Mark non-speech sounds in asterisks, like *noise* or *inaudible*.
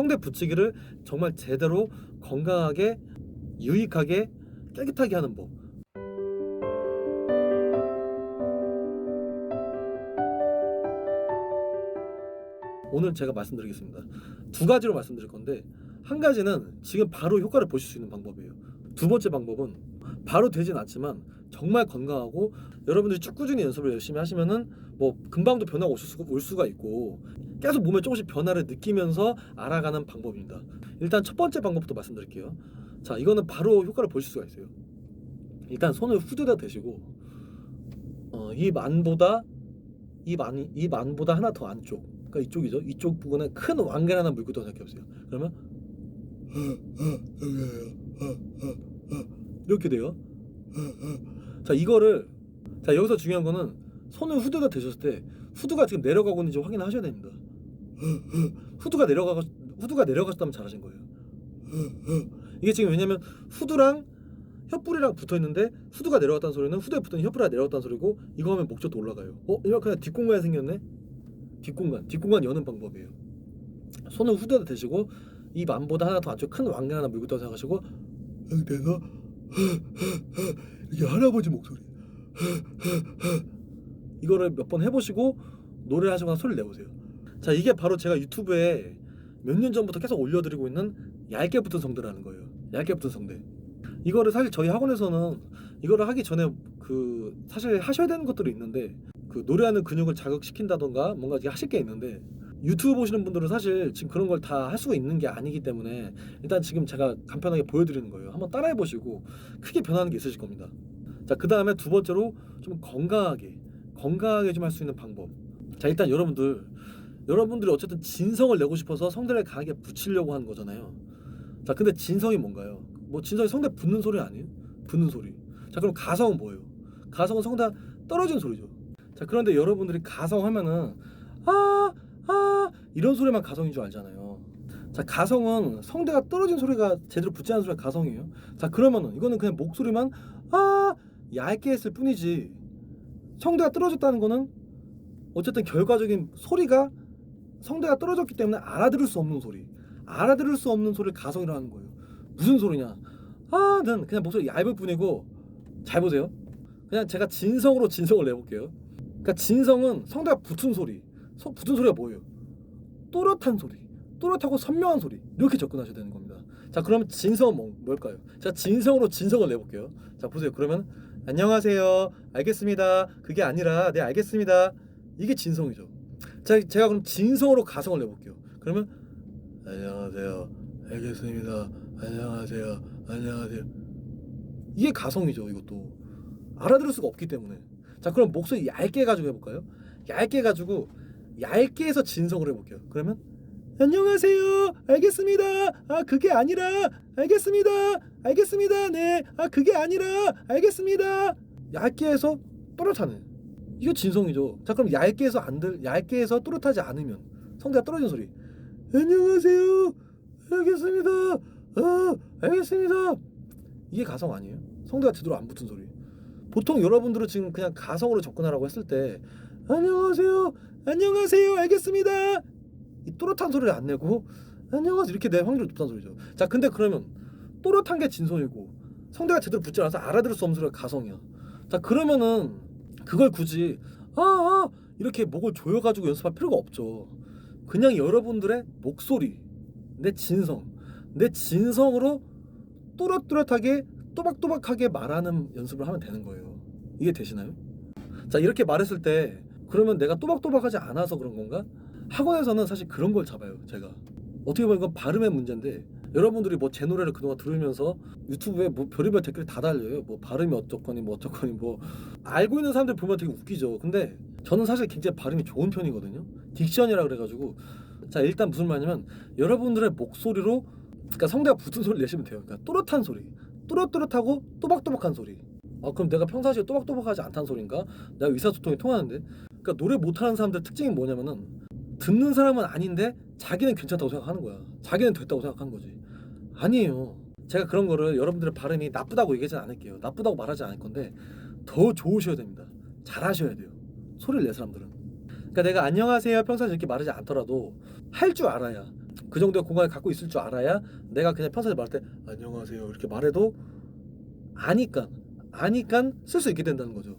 성대 붙이기를 정말 제대로 건강하게 유익하게 깨끗하게 하는 법. 오늘 제가 말씀드리겠습니다. 두 가지로 말씀드릴 건데 한 가지는 지금 바로 효과를 보실 수 있는 방법이에요. 두 번째 방법은 바로 되진 않지만 정말 건강하고 여러분들이 쭉 꾸준히 연습을 열심히 하시면은 뭐 금방도 변화가 올올 수 가 있고 계속 몸에 조금씩 변화를 느끼면서 알아가는 방법입니다. 일단 첫 번째 방법부터 말씀드릴게요. 자, 이거는 바로 효과를 보실 수가 있어요. 일단 손을 후드려 대시고 어, 입 안보다 입 안, 입 안보다 하나 더 안쪽 그러니까 이쪽이죠. 이쪽 부분에 큰 왕관 하나 물고 있다고 생각해 보세요. 그러면 이렇게 돼요. 자 이거를 자 여기서 중요한 거는 손을 후드가 대셨을 때 후드가 지금 내려가고 있는지 확인하셔야 됩니다. *laughs* 후드가 내려가 후드가 내려갔다면 잘하신 거예요. *laughs* 이게 지금 왜냐면 후드랑 혓뿌리랑 붙어 있는데 후드가 내려갔다는 소리는 후드에 붙은 혓뿌리가 내려갔다는 소리고 이거 하면 목젖도 올라가요. 어 이거 그냥 뒷공간이 생겼네. 뒷공간 뒷공간 여는 방법이에요. 손을 후드에다 대시고 입 안보다 하나 더 안쪽 큰 왕관 하나 물고 있다고 생각하시고 내가 이게 할아버지 목소리 이거를 몇 번 해보시고 노래하시거나 소리를 내보세요. 자 이게 바로 제가 유튜브에 몇 년 전부터 계속 올려드리고 있는 얇게 붙은 성대라는 거예요. 얇게 붙은 성대. 이거를 사실 저희 학원에서는 이거를 하기 전에 그 사실 하셔야 되는 것들이 있는데 그 노래하는 근육을 자극시킨다던가 뭔가 하실 게 있는데 유튜브 보시는 분들은 사실 지금 그런 걸 다 할 수가 있는 게 아니기 때문에 일단 지금 제가 간편하게 보여드리는 거예요. 한번 따라해 보시고 크게 변하는 게 있으실 겁니다. 자, 그 다음에 두 번째로 좀 건강하게 건강하게 좀 할 수 있는 방법. 자, 일단 여러분들 여러분들이 어쨌든 진성을 내고 싶어서 성대를 강하게 붙이려고 하는 거잖아요. 자, 근데 진성이 뭔가요? 뭐 진성이 성대 붙는 소리 아니에요? 붙는 소리. 자, 그럼 가성은 뭐예요? 가성은 성대 떨어지는 소리죠. 자, 그런데 여러분들이 가성 하면은 아, 아 이런 소리만 가성인 줄 알잖아요. 자, 가성은 성대가 떨어진 소리가 제대로 붙지 않은 소리가 가성이에요. 자, 그러면은 이거는 그냥 목소리만 아 얇게 했을 뿐이지 성대가 떨어졌다는 거는 어쨌든 결과적인 소리가 성대가 떨어졌기 때문에 알아들을 수 없는 소리 알아들을 수 없는 소리를 가성이라는 거예요. 무슨 소리냐? 아 난 그냥 목소리 얇을 뿐이고 잘 보세요. 그냥 제가 진성으로 진성을 내볼게요. 그러니까 진성은 성대가 붙은 소리 소, 붙은 소리가 뭐예요 또렷한 소리 또렷하고 선명한 소리 이렇게 접근하셔야 되는 겁니다. 자 그러면 진성은 뭐, 뭘까요? 자 진성으로 진성을 내볼게요. 자 보세요. 그러면 안녕하세요. 알겠습니다. 그게 아니라 네 알겠습니다. 이게 진성이죠. 자 제가 그럼 진성으로 가성을 내볼게요. 그러면 안녕하세요. 알겠습니다. 안녕하세요. 안녕하세요. 이게 가성이죠 이것도. 알아들을 수가 없기 때문에. 자 그럼 목소리 얇게 가지고 해볼까요? 얇게 가지고 얇게 해서 진성을 해볼게요 그러면 안녕하세요. 알겠습니다. 아, 그게 아니라 알겠습니다. 알겠습니다. 네. 아, 그게 아니라 알겠습니다. 얇게 해서 또렷하네. 이거 진성이죠. 자, 그럼 얇게 해서 안 들, 얇게 해서 또렷하지 않으면 성대가 떨어지는 소리. 안녕하세요. 알겠습니다. 아, 알겠습니다. 이게 가성 아니에요? 성대가 제대로 안 붙은 소리. 보통 여러분들은 지금 그냥 가성으로 접근하라고 했을 때 안녕하세요. 안녕하세요. 알겠습니다. 이 또렷한 소리를 안 내고 안녕하세요 이렇게 내 확률이 높다는 소리죠. 자 근데 그러면 또렷한 게 진성이고 성대가 제대로 붙지 않아서 알아들을 수 없는 소리가 가성이야. 자 그러면은 그걸 굳이 아, 아 이렇게 목을 조여가지고 연습할 필요가 없죠. 그냥 여러분들의 목소리, 내 진성, 내 진성으로 또렷또렷하게 또박또박하게 말하는 연습을 하면 되는 거예요. 이게 되시나요? 자 이렇게 말했을 때 그러면 내가 또박또박하지 않아서 그런 건가? 학원에서는 사실 그런 걸 잡아요 제가. 어떻게 보면 이건 발음의 문제인데 여러분들이 뭐 제 노래를 그동안 들으면서 유튜브에 뭐 별의별 댓글이 다 달려요. 뭐 발음이 어쩌거니 뭐 어쩌거니 뭐. 알고 있는 사람들 보면 되게 웃기죠. 근데 저는 사실 굉장히 발음이 좋은 편이거든요. 딕션이라 그래가지고. 자 일단 무슨 말이냐면 여러분들의 목소리로 그러니까 성대가 붙은 소리를 내시면 돼요. 그러니까 또렷한 소리. 또렷또렷하고 또박또박한 소리. 아 그럼 내가 평상시에 또박또박하지 않다는 소린가? 내가 의사소통이 통하는데 그러니까 노래 못하는 사람들 특징이 뭐냐면은 듣는 사람은 아닌데 자기는 괜찮다고 생각하는 거야. 자기는 됐다고 생각하는 거지. 아니에요. 제가 그런 거를 여러분들의 발음이 나쁘다고 얘기하진 않을게요. 나쁘다고 말하지 않을 건데 더 좋으셔야 됩니다. 잘하셔야 돼요. 소리를 내 사람들은. 그러니까 내가 안녕하세요 평소에 이렇게 말하지 않더라도 할 줄 알아야 그 정도의 공간을 갖고 있을 줄 알아야 내가 그냥 평소에 말할 때 안녕하세요 이렇게 말해도 아니까 아니까 쓸 수 있게 된다는 거죠.